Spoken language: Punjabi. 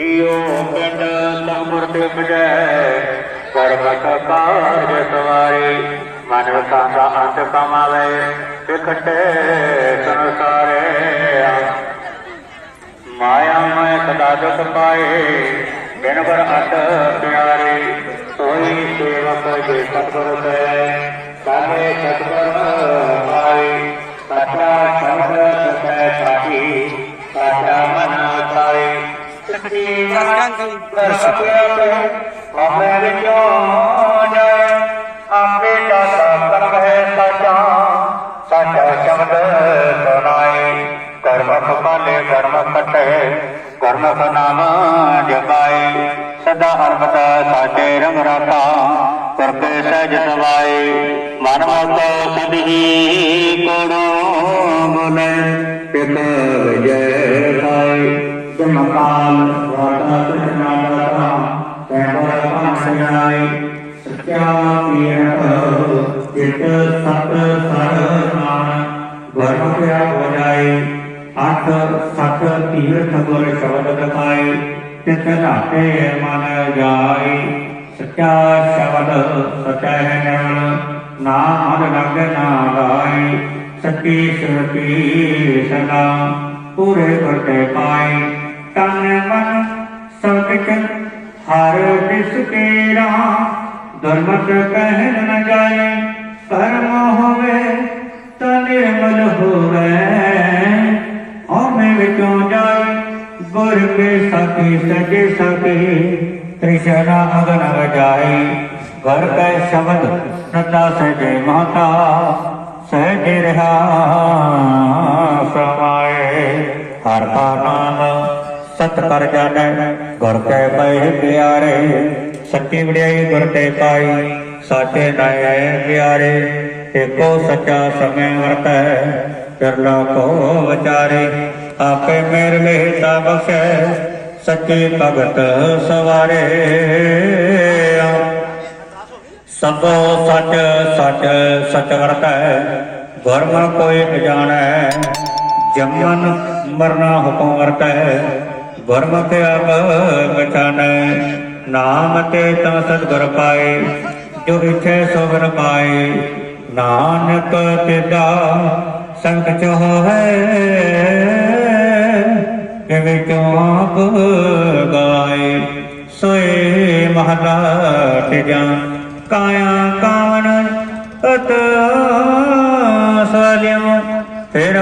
ਜੀਉ ਪਿੰਡ ਸੰਗੁਰ ਤੇ ਮਜੈ ਕਰਮਕ ਕਾਜ ਸਵਾਰੇ, ਮਨ ਦਾ ਅੰਤ ਕਮਾਵੇ, ਵਿਖਟੇ ਸੰਸਾਰੇ ਮਾਇਆ ਮੈਂ ਸਦਾ ਦੁਖ ਪਾਏ, ਬਿਨ ਬਰ ਅਤ ਪਿਆਰੇ, ਸੋਈ ਸੇਵਕ ਜੇ ਸਤਿਗੁਰ ਤੇ ਆਪੇ ਵਿੱਚੋਂ ਜਾਏ ਕਰਮ ਹੈ ਸਾਚਾ ਸਾਚਾ ਸ਼ਬਦ ਸੁਣਾਏ ਕਰਮ ਪਾਲੇ ਕਰਮ ਕਟੇ ਕਰਮ ਨਾਮ ਜਪਾਏ ਸਦਾ ਹਰਮਤ ਸਾਚੇ ਰੰਗ ਰਾਤਾ ਕਰਕੇ ਸਹਿਜ ਸਵਾਏ ਮਨ ਮਤ ਸਦਹੀ ਕੋੜੋ ਬੁਲੇ ਪਿਤ ਵਿਜੈ ਸੱਚਾ ਪੀਰਤ ਜਿਤ ਸਤ ਸਰ ਨਾਮ ਗੁਰਮ ਪਿਆ ਵਜਾਈ ਅੱਠ ਸਤ ਤੀਰਥ ਗੁਰ ਸ਼ਬਦ ਦਖਾਈ ਤਿਤ ਨਾਟੇ ਮਨ ਜਾਏ ਸੱਚਾ ਸ਼ਬਦ ਸਚਾ ਹੈ ਨਿਰਮਲ ਨਾਮ ਮਨ ਲਗ ਨਾ ਲਾਈ ਸੱਚੀ ਸੁਰਤੀ ਸਦਾ ਪੂਰੇ ਕਰਤੇ ਪਾਈ ਤਨ ਮਨ ਸਭ ਹਰ ਦਿਸ ਤੇਰਾ ਦੁਰਮਤ ਕਹਿ ਨ ਜਾਏ ਕਰਮ ਹੋਵੇ ਤਾਂ ਨਿਰਮਲ ਹੋਵੇ ਹਉਮੈ ਵਿਚੋਂ ਜਾਏ ਗੁਰ ਕੇ ਸਾਥੀ ਸਜੇ ਸਕੇ ਤ੍ਰਿਸ਼ਨਾ ਅਗਨ ਵਜਾਈ ਘਰ ਕੈ ਸ਼ਬਦ ਨਤਾ ਸਜੇ ਮਹਤਾ ਸਹਿਜ ਰਹਾ ਸਮਾਏ। ਹਰ ਕਾ ਨਾਮ ਸਤ ਕਰ ਜਾਣੈ, ਗੁਰ ਕੈ ਪੈ ਪਿਆਰੇ ਸੱਚੀ ਵਡਿਆਈ ਗੁਰ ਤੇ ਪਾਈ, ਸਾਚੇ ਨਾਏ ਪਿਆਰੇ ਏਕੋ ਸੱਚਾ ਸਮੈ ਵਰਤੈ ਕਰਨਾ ਕੋ ਵਿਚਾਰੇ, ਆਪੇ ਮੇਰ ਲਹਿਤਾ ਬਖਸ਼ੈ, ਸੱਚੇ ਭਗਤ ਸਵਾਰੇ। ਸਭੋ ਸਚ ਸਚ ਸਚ ਵਰਤੈ ਗੁਰਮ ਕੋਈ ਨ ਜਾਣੈ। ਜਮਨ ਮਰਨਾ ਹੁਕਮ ਵਰਤੈ ਗੁਰਮੁਖ ਆਪ ਪਛਾਨੈ ਨਾਮ ਤੇ ਤਾਂ ਸਤਿਗੁਰ ਪਾਏ, ਜੋ ਇਛੈ ਸੋ ਪਾਏ। ਨਾਨਕ ਤਿਦਾ ਸੰਗ ਚ ਹੋਵੇ ਕਿਵੇਂ ਕਿਉ ਆਪ ਗਾਏ? ਸੋਏ ਮਹਲਾ ਤਿਜਾ, ਕਾਇਆ ਕਾਵਨ ਅਤ ਸਲਿਮ ਫਿਰ